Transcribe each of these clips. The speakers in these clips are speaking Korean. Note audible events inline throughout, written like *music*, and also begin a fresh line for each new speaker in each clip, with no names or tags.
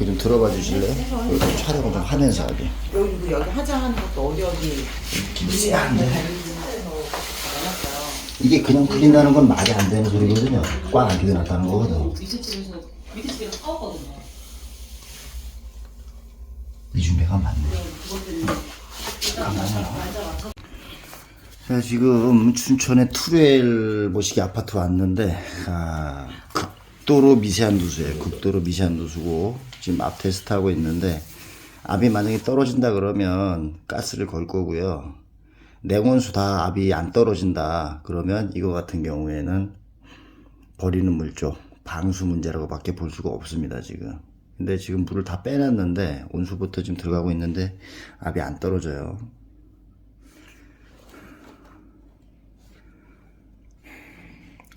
이렇게 좀 들어봐 주실래요? 좀 촬영을 좀 하면서 하게.
여기 그 여기 화장하는 것도 어디 어디
미세한데. 이게 그냥 풀린다는 건 말이 안 되는 소리거든요. 꽉안 끼워놨다는 거거든.
밑에 집에서 밑에 집에서 사왔거든요.
이준배가 맞네.
그것 때문에
제가 지금 춘천의 투레일 모시기 아파트 왔는데 아, 극도로 미세한 누수예요. 극도로 미세한 누수고 지금 앞 테스트 하고 있는데 압이 만약에 떨어진다 그러면 가스를 걸 거고요. 냉온수 다 압이 안 떨어진다 그러면 이거 같은 경우에는 버리는 물조 방수 문제라고밖에 볼 수가 없습니다 지금. 근데 지금 물을 다 빼놨는데 온수부터 지금 들어가고 있는데 압이 안 떨어져요.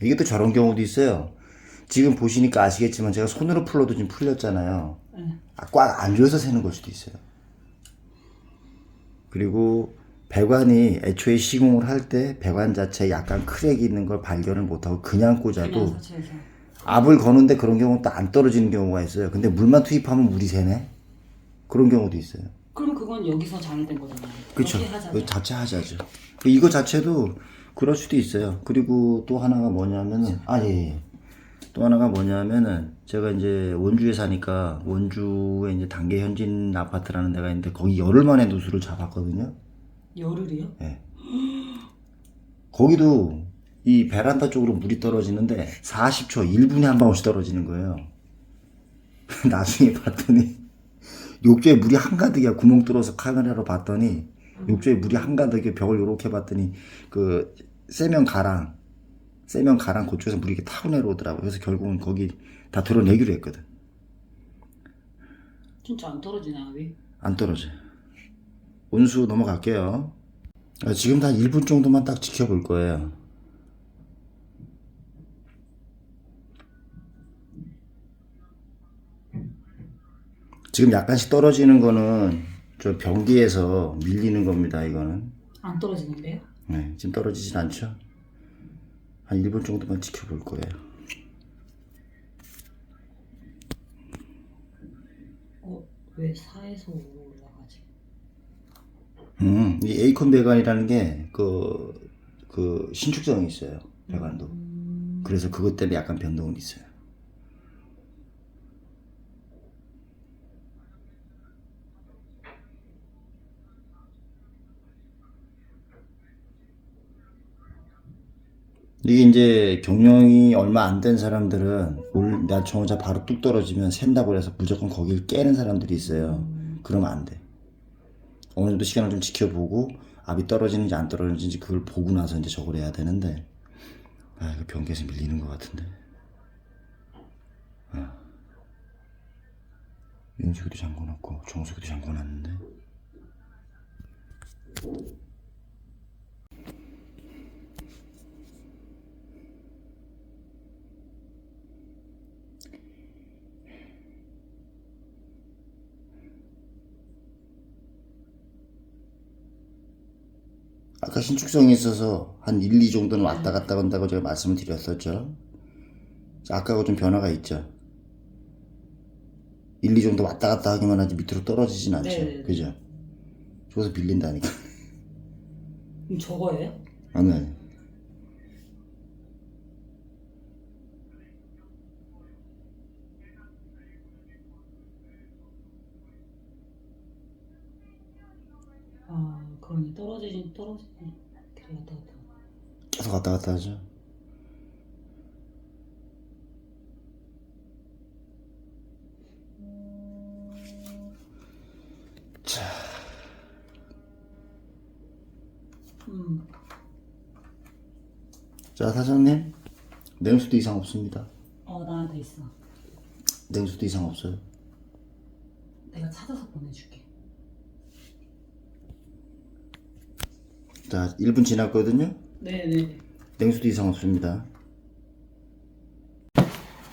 이게 또 저런 경우도 있어요. 지금 보시니까 아시겠지만 제가 손으로 풀러도 지금 풀렸잖아요. 아, 꽉안 조여서 새는 걸 수도 있어요. 그리고 배관이 애초에 시공을 할 때 배관 자체에 약간 크랙이 있는 걸 발견을 못하고 그냥 꽂아도 압을 거는데 그런 경우는 또 안 떨어지는 경우가 있어요. 근데 물만 투입하면 물이 새네? 그런 경우도 있어요.
그럼 그건 여기서 잘못된 거잖아요.
그쵸.
여기 하자.
그 자체 하자죠. 그 이거 자체도 그럴 수도 있어요. 그리고 또 하나가 뭐냐면은, 아, 예, 예. 또 하나가 뭐냐면은, 제가 이제 원주에 사니까, 원주에 이제 단계 현진 아파트라는 데가 있는데, 거기 열흘 만에 누수를 잡았거든요.
열흘이요?
예. 거기도 이 베란다 쪽으로 물이 떨어지는데, 40초, 1분에 한 방울씩 떨어지는 거예요. *laughs* 나중에 봤더니, 욕조에 물이 한가득이야. 구멍 뚫어서 카메라로 봤더니 욕조에 물이 한가득에 벽을 요렇게 봤더니 그 세면 가랑 세면 가랑 그쪽에서 물이 이렇게 타고 내려오더라고요. 그래서 결국은 거기 다 드러내기로 했거든.
진짜 안 떨어지네 압이.
안 떨어져요. 온수 넘어갈게요. 아, 지금 다 1분 정도만 딱 지켜볼 거예요. 지금 약간씩 떨어지는 거는 저 변기에서 밀리는 겁니다. 이거는.
안 떨어지는데요?
네, 지금 떨어지진 않죠? 한 1분 정도만 지켜볼 거예요.
어, 왜 4에서 5로 올라가지?
음, 이 에이콘 배관이라는 게, 그, 그, 신축성이 있어요. 배관도. 그래서 그것 때문에 약간 변동은 있어요. 이게 이제 경력이 얼마 안 된 사람들은 올 낮청호자 바로 뚝 떨어지면 샌다고 해서 무조건 거길 깨는 사람들이 있어요. 그러면 안 돼. 어느 정도 시간을 좀 지켜보고 압이 떨어지는지 안 떨어지는지 그걸 보고 나서 이제 저걸 해야 되는데 아 이거 변기에서 밀리는 것 같은데 아. 윤수기도 잠궈놓고 정수기도 잠궈놨는데 아까 신축성이 있어서 한 1, 2 정도는 왔다 갔다 한다고 제가 말씀을 드렸었죠. 자, 아까하고 좀 변화가 있죠. 1, 2 정도 왔다 갔다 하기만 하지 밑으로 떨어지진 않죠.
네네네.
그죠? 저기서 빌린다니까.
그럼 저거예요?
아니, 아니.
아, 그러네. 떨어지긴 떨어지긴 계속 왔다 갔다.
계속 왔다 갔다 하죠. 자,
음.
자 사장님 냉수도 이상 없습니다.
어, 나한테 있어.
냉수도 이상 없어요.
내가 찾아서 보내줄게.
자 1분 지났거든요.
네네.
냉수도 이상 없습니다.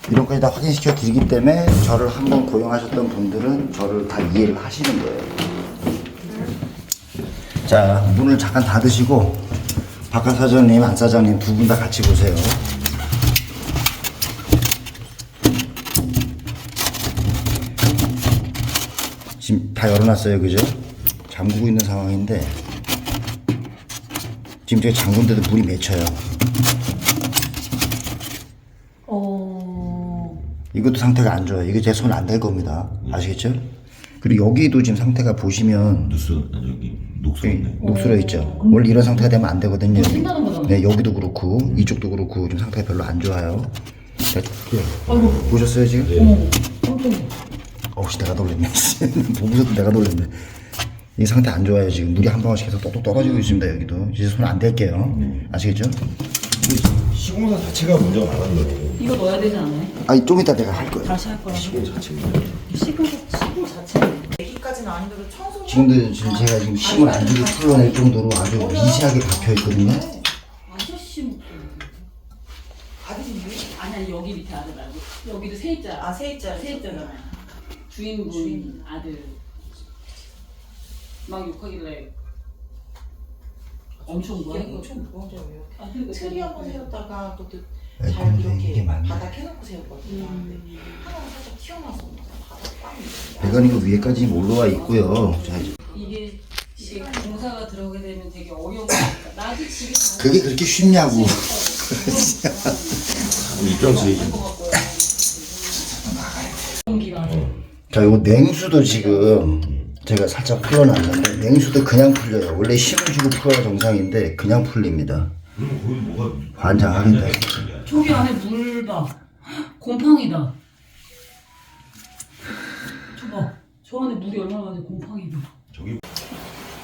이런 까지 다 확인시켜 드리기 때문에 저를 한번 고용하셨던 분들은 저를 다 이해를 하시는 거예요. 자, 문을 잠깐 닫으시고 박한 사장님, 안 사장님 두 분 다 같이 보세요. 지금 다 열어놨어요, 그죠? 잠그고 있는 상황인데 지금 제가 잠근데도 물이 맺혀요.
어.
이것도 상태가 안 좋아요. 이거 제손 안 될 겁니다. 아시겠죠? 그리고 여기도 지금 상태가 보시면
아니 여기 녹수
여기
없네.
녹슬어 있죠. 원래 이런 상태가 되면 안 되거든요.
어, 거잖아.
네, 여기도 그렇고 이쪽도 그렇고 지금 상태가 별로 안 좋아요. 자, 예.
아이고.
보셨어요 지금?
어머. 깜짝이야.
어우 씨 내가 놀랬네. *laughs* 보고서도 내가 놀랬네. 이 상태 안 좋아요 지금 물이 한 방울씩 계속 똑똑 떨어지고 있습니다 여기도. 이제 손 안 댈게요. 아시겠죠?
시공사 자체가 문제가 많은 거예요.
이거 넣어야 되지 않아요?
아니 좀 이따 내가 할 거예요.
다시 할 거라고.
시공 자체가.
시공 시공 자체는
애기까지는 아니더라도 청소.
지금도 지금 제가 지금 힘을 안 주고 풀어낼 정도로 아주 미세하게 박혀 있거든요.
아저씨 목소리.
아들인데?
아니 아니 여기 밑에 아들 말고 여기도 세입자.
아 세입자.
세입자잖아요. 주인분
주인.
아들. 막 욕하길래 엄청 뭐야?
이거 좀 무거워져 왜?
아,
트리 한번 세웠다가 또
네,
잘
근데 이게
이렇게
맞네.
바닥 해놓고 세웠거든요. 근데
음.
하나가 살짝 튀어나와서 바닥 꽝.
배관이 그 위에까지 올라와 있고요. 자, 이제
이게 이게 공사가 들어오게 되면 되게 어려운 거니까 나도 가서
그게 그렇게 쉽냐고.
입장 수익.
공기가
자, 냉수도 지금 제가 살짝 풀어놨는데 냉수도 그냥 풀려요. 원래 힘을 주고 풀어야 정상인데 그냥 풀립니다.
그럼 거기 뭐가
환장하겠다.
저기 안에 물 봐. 곰팡이다. 저봐. 저 안에 물이 얼마나 많은지 곰팡이 봐.
저기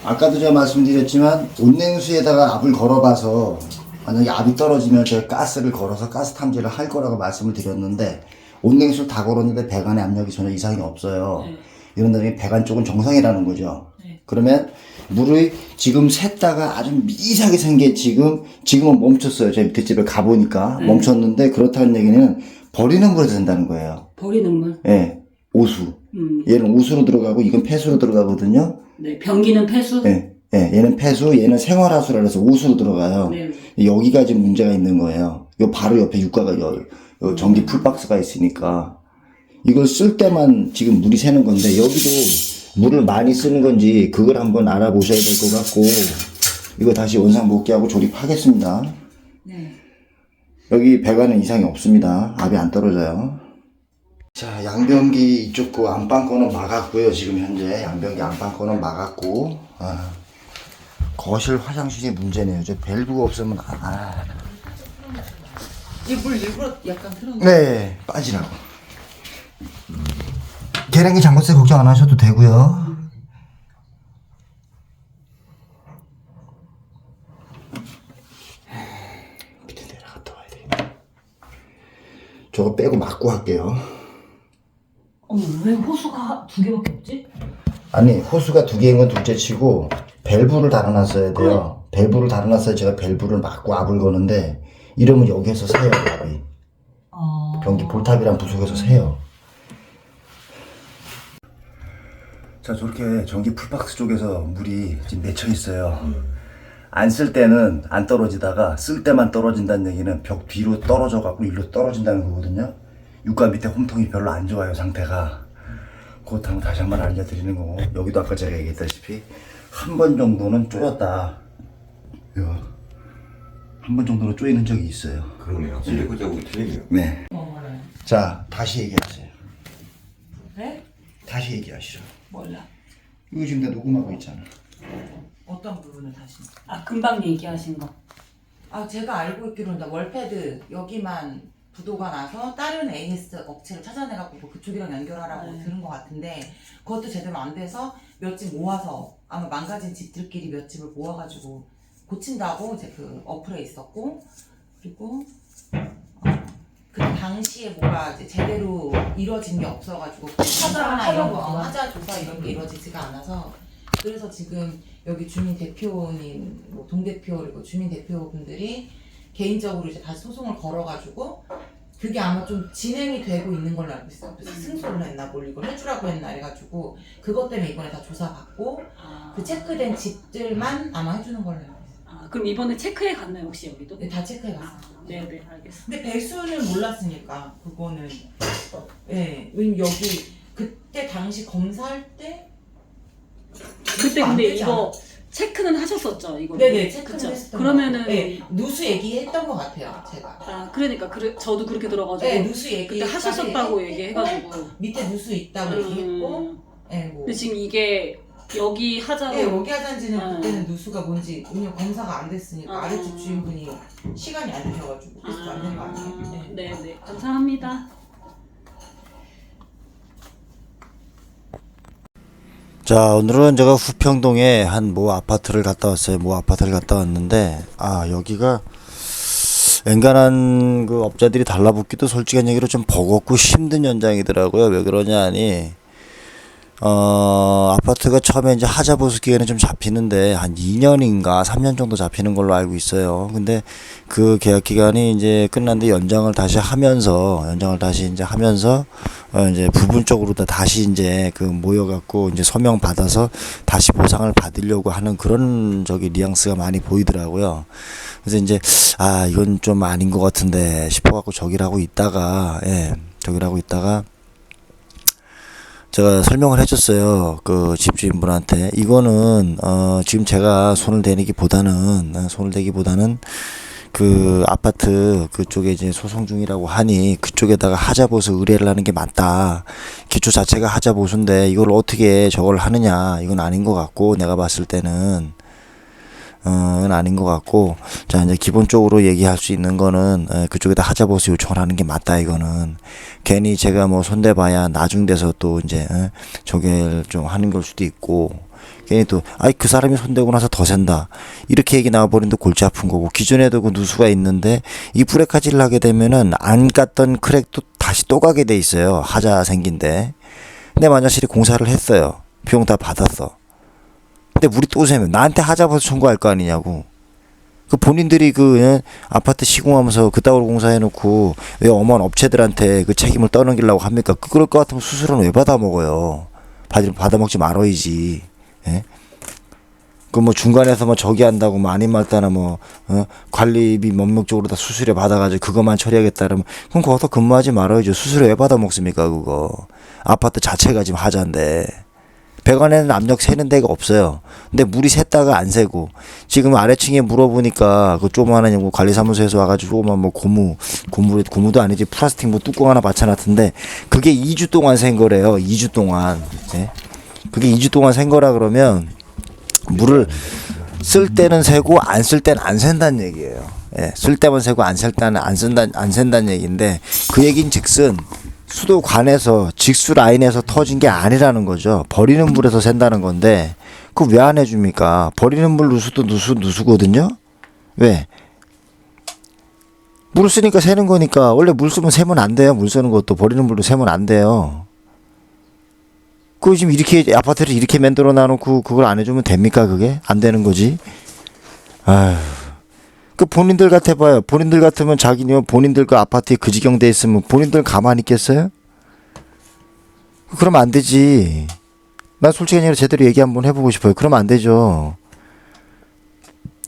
아까도 제가 말씀드렸지만 온냉수에다가 압을 걸어봐서 만약에 압이 떨어지면 제가 가스를 걸어서 가스 탐지를 할 거라고 말씀을 드렸는데 온냉수를 다 걸었는데 배관의 압력이 전혀 이상이 없어요.
네.
이런 다음에 배관 쪽은 정상이라는 거죠.
네.
그러면 물을 지금 샜다가 아주 미세하게 센게 지금 지금은 멈췄어요. 제가 밑에 집에 가 보니까 멈췄는데 그렇다는 얘기는 버리는 물에서 된다는 거예요.
버리는 물.
예, 오수.
음.
얘는 오수로 들어가고 이건 폐수로 들어가거든요.
네. 변기는 폐수.
예, 예, 얘는 폐수, 얘는 생활하수라 해서 오수로 들어가요.
네.
여기가 지금 문제가 있는 거예요. 요 바로 옆에 육가가 요, 요 전기 풀박스가 있으니까 이걸 쓸 때만 지금 물이 새는 건데 여기도 물을 많이 쓰는 건지 그걸 한번 알아보셔야 될 것 같고 이거 다시 원상 복귀하고 조립하겠습니다.
네.
여기 배관은 이상이 없습니다. 압이 안 떨어져요. 자, 양변기 이쪽 거 안방 거는 막았고요. 지금 현재 양변기 안방 거는 막았고 아, 거실 화장실이 문제네요. 저 밸브가 없으면 아,
이물 일부러 약간 틀어놓은
네 빠지라고. 계량기 잠궈세 걱정 안 하셔도 되고요. 밑에 내려갔다 와야 되겠다. 저거 빼고 막고 할게요.
어머 왜 호수가 두 개밖에 없지?
아니 호수가 두 개인 건 둘째 치고 밸브를 달아놨어야 돼요. 밸브를 달아놨어야 제가 밸브를 막고 압을 거는데 이러면 여기에서 새요 압이.
아.
변기 볼탑이랑 부속에서 새요. 자 저렇게 전기 풀박스 쪽에서 물이 지금 맺혀 있어요. 안 쓸 때는 안 떨어지다가 쓸 때만 떨어진다는 얘기는 벽 뒤로 떨어져 갖고 일로 떨어진다는 거거든요. 육가 밑에 홈통이 별로 안 좋아요 상태가. 그렇다고 다시 한번 알려드리는 거고 여기도 아까 제가 얘기했다시피 한 번 정도는 쪼였다. 한 번 정도는 쪼이는 적이 있어요.
그러네요. 실리콘 자국이 틀리네요.
네.
거 알아요.
자 다시 얘기하세요.
네?
다시 얘기하시죠.
몰라.
이거 지금 내가 녹음하고 있잖아.
어떤 부분을 다시?
아 금방 얘기하신 거.
아 제가 알고 있기로는 나 월패드 여기만 부도가 나서 다른 AS 업체를 찾아내갖고 뭐 그쪽이랑 연결하라고
네.
들은 것 같은데 그것도 제대로 안 돼서 몇 집 모아서 아마 망가진 집들끼리 몇 집을 모아가지고 고친다고 이제 그 어플에 있었고 그리고 어, 그 당시에 뭐가 이제 제대로 이루어진 게 없어가지고 하자나 이런 거
하자구나.
하자 조사 이런 게 이루어지지가 않아서 그래서 지금 여기 주민 대표님, 뭐 동대표 그리고 주민 대표분들이 개인적으로 이제 다시 소송을 걸어가지고 그게 아마 좀 진행이 되고 있는 걸로 알고 있어요. 그래서 승소를 했나 뭘 이걸 해주라고 했나 해가지고 그것 때문에 이번에 다 조사받고
아.
그 체크된 집들만 아마 해주는 걸로 알고 있어요.
아 그럼 이번에 체크해 갔나요 혹시 여기도?
근데 다 체크해갔어요.
아, 네네 알겠습니다.
근데 배수는 몰랐으니까 그거는 예 왜냐면 여기 그때 당시 검사할 때
그때
안
근데
되지
이거 체크는 하셨었죠 이거.
네네
그쵸?
했었던
그러면은
거. 네, 누수 얘기했던 것 같아요 제가
아 그러니까 그래, 저도 그렇게 들어가지고
네 누수 얘기
그때 하셨었다고 얘기해가지고.
밑에 누수 있다고 얘기했고
음.
네, 뭐.
근데 지금 이게 여기 하자고
네, 여기 하잔지는
음.
그때는 누수가 뭔지 운영 검사가 안 됐으니까
음.
아래쪽 주인분이 시간이 안 되셔가지고 그래서 안 된 거 아니에요? 네.
네 네 감사합니다.
자, 오늘은 제가 후평동에 한 모 아파트를 갔다 왔어요. 모 아파트를 갔다 왔는데, 아, 여기가 엔간한 그 업자들이 달라붙기도 솔직한 얘기로 좀 버겁고 힘든 현장이더라고요. 왜 그러냐 하니, 어, 아파트가 처음에 이제 하자 보수 기간에 좀 잡히는데 한 2년인가 3년 정도 잡히는 걸로 알고 있어요. 근데 그 계약 기간이 이제 끝난 뒤 연장을 다시 하면서 연장을 다시 이제 하면서 어 이제 부분적으로 다 다시 이제 그 모여 갖고 이제 서명 받아서 다시 보상을 받으려고 하는 그런 저기 뉘앙스가 많이 보이더라고요. 그래서 이제 아 이건 좀 아닌 것 같은데 싶어 갖고 저기라고 있다가 예 저기라고 있다가 제가 설명을 해줬어요. 그 집주인분한테. 이거는, 어, 지금 제가 손을 대기보다는, 어, 손을 대기보다는 그 아파트 그쪽에 이제 소송 중이라고 하니 그쪽에다가 하자 보수 의뢰를 하는 게 맞다. 기초 자체가 하자 보수인데 이걸 어떻게 저걸 하느냐. 이건 아닌 것 같고 내가 봤을 때는. 어, 이건 아닌 것 같고, 자, 이제 기본적으로 얘기할 수 있는 거는, 에, 그쪽에다 하자보수 요청을 하는 게 맞다, 이거는. 괜히 제가 뭐 손대봐야 나중 돼서 또 이제, 에, 저게 좀 하는 걸 수도 있고, 괜히 또, 아이, 그 사람이 손대고 나서 더 샌다. 이렇게 얘기 나와버리는데 골치 아픈 거고, 기존에도 그 누수가 있는데, 이 브레이크질을 하게 되면은 안 깠던 크랙도 다시 또 가게 돼 있어요. 하자 생긴데. 근데 만약 실이 공사를 했어요. 비용 다 받았어. 근데 물이 또 새면 나한테 하자버서 청구할 거 아니냐고. 그 본인들이 그 예, 아파트 시공하면서 그따위로 공사해놓고 왜 어마한 업체들한테 그 책임을 떠넘기려고 합니까? 그 그럴 것 같으면 수술은 왜 받아 먹어요? 받 받아 먹지 말아야지. 예? 그뭐 중간에서 뭐 저기 한다고 뭐 아닌 말따나 뭐 어? 관리비 명목적으로 다 수수료 받아가지고 그것만 처리하겠다 그러면 그럼 거기서 근무하지 말아야죠. 수수료 왜 받아 먹습니까 그거? 아파트 자체가 지금 하자인데. 배관에는 압력 새는 데가 없어요. 근데 물이 샜다가 안 새고 지금 아래층에 물어보니까 그 조그마한 뭐 관리사무소에서 와가지고 조그만 뭐 고무 고무 고무도 아니지 플라스틱 뭐 뚜껑 하나 받쳐놨던데 그게 2주 동안 샌 거래요. 2주 동안. 예? 그게 2주 동안 샌 거라 그러면 물을 쓸 때는 새고 안 쓸 때는 안 샌다는 얘기예요. 예, 쓸 때만 새고 안 쓸 때는 안 쓴다 안 샌다는 얘기인데 그 얘긴 즉슨 수도관에서 직수 라인에서 터진 게 아니라는 거죠. 버리는 물에서 샌다는 건데 그 왜 안 해줍니까? 버리는 물 누수도 누수 누수거든요. 왜? 물을 쓰니까 새는 거니까 원래 물 쓰면 새면 안 돼요. 물 쓰는 것도 버리는 물도 새면 안 돼요. 그 지금 이렇게 아파트를 이렇게 만들어 놔놓고 그걸 안 해주면 됩니까? 그게 안 되는 거지. 아휴. 그 본인들 같아봐요. 본인들 같으면 자기는 본인들 그 아파트에 그 지경 돼 있으면 본인들 가만히 있겠어요? 그러면 안 되지. 난 솔직히 제대로 얘기 한번 해보고 싶어요. 그러면 안 되죠.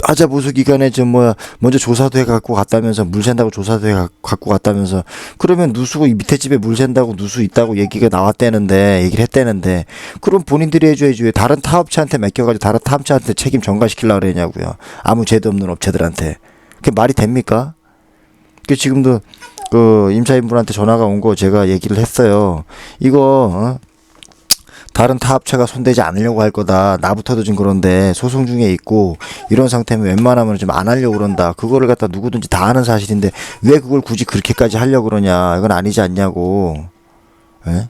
하자 보수 기간에 저 뭐야 먼저 조사도 해 갖고 갔다면서 물 샌다고 조사도 해 가- 갖고 갔다면서 그러면 누수 이 밑에 집에 물 샌다고 누수 있다고 얘기가 나왔대는데 얘기를 했대는데 그럼 본인들이 해줘야지 왜 다른 타업체한테 맡겨가지고 다른 타업체한테 책임 전가시키려고 그러냐고요 아무 죄도 없는 업체들한테 그게 말이 됩니까? 그 지금도 그 임차인분한테 전화가 온 거 제가 얘기를 했어요 이거 어? 다른 타업체가 손대지 않으려고 할 거다. 나부터도 지금 그런데 소송 중에 있고 이런 상태면 웬만하면 좀 안 하려고 그런다. 그거를 갖다 누구든지 다 아는 사실인데 왜 그걸 굳이 그렇게까지 하려고 그러냐. 이건 아니지 않냐고. 예?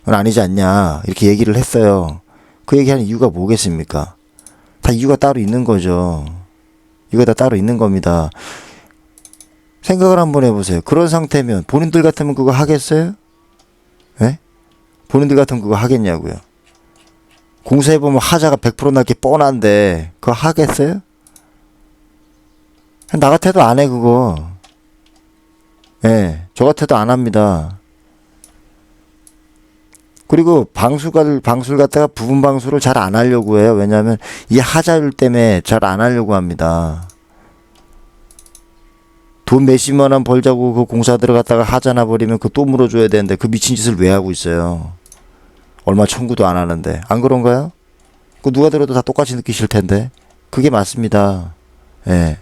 그건 아니지 않냐. 이렇게 얘기를 했어요. 그 얘기하는 이유가 뭐겠습니까? 다 이유가 따로 있는 거죠. 이거 다 따로 있는 겁니다. 생각을 한번 해보세요. 그런 상태면 본인들 같으면 그거 하겠어요? 예? 본인들 같으면 그거 하겠냐고요. 공사해보면 하자가 100% 날 게 뻔한데 그거 하겠어요? 나 같아도 안 해 그거. 예, 저 같아도 안 합니다. 그리고 방수가 방수를 갖다가 부분 방수를 잘 안 하려고 해요. 왜냐하면 이 하자율 때문에 잘 안 하려고 합니다. 돈 몇십만 원 벌자고 그 공사 들어갔다가 하자나 버리면 그 또 물어줘야 되는데 그 미친 짓을 왜 하고 있어요? 얼마 청구도 안 하는데 안 그런가요? 그 누가 들어도 다 똑같이 느끼실 텐데. 그게 맞습니다. 예.